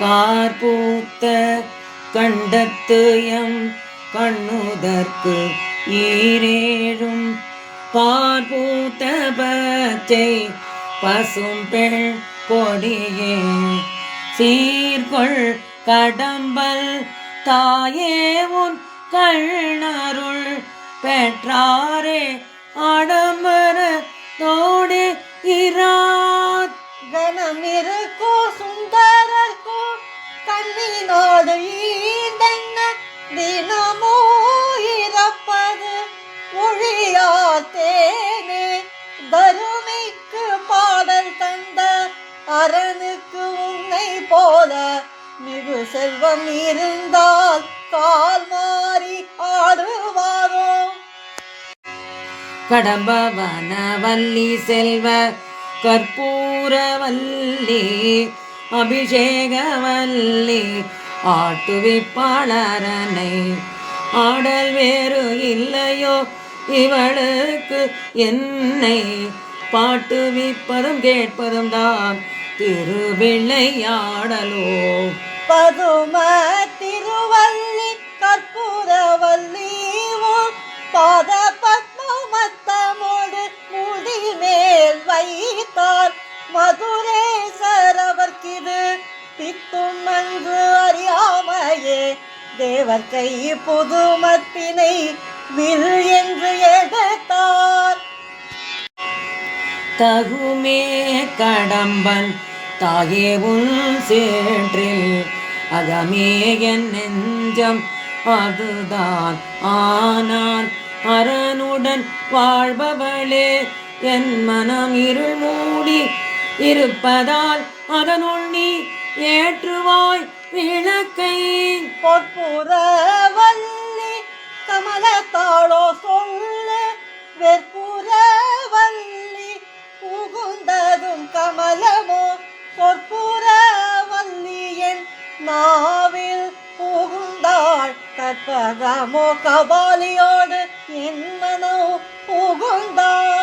கார்பூத்த கண்டத்து M கண்ணுதற்கு ஈரேழும். பார்பூத்த பச்சை பசும் பெண் கொடியே சீர்கொள் கடம்பல் தாயே உன் கண்ணருள் பெற்றாரே ஆடம்பர ஒழியாத்தேனே தருமைக்கு பாடல் தந்த அரணுக்கு உன்னை போல மிகு செல்வம் இருந்தால் கால் மாறி ஆடுவாரோ? கடம்பவன வள்ளி செல்வ கற்பூரவல்லி அபிஷேகவல்லி ஆட்டுவிப்பாளரனை. ஆடல் வேறு இல்லையோ இவளுக்கு என்னை பாட்டுவிப்பதும் கேட்பதும் தான் திருவிளையாடலோ. பதும திருவள்ளி கற்பூரவல்லி உன் பாத பத்மத்தமோடு முடி மேல் வைத்தார். மதுரேசர் அவர்க்கிது பித்தும் அன்று அறியாமையே. தேவர் கை புதுமத்தினை வில் என்று எடுத்தார் தகுமே கடம்பன் தாயே உன் சேற்றில். அகமே என் நெஞ்சம் அதுதான் ஆனால் அரணுடன் வாழ்பவளே என் மனம் இருள் மூடி இருப்பதால் அதனுள் நீ ஏற்றுவாய் விளக்கை. பொற்புற மனத்தாளோ சொல்ல வெற்புறவல்லி புகுந்ததும் கமலமோ சொற்புறவல்லி என் நாவில் புகுந்தாள் கற்பகமோ கபாலியோடு என் மனம் புகுந்தாள்.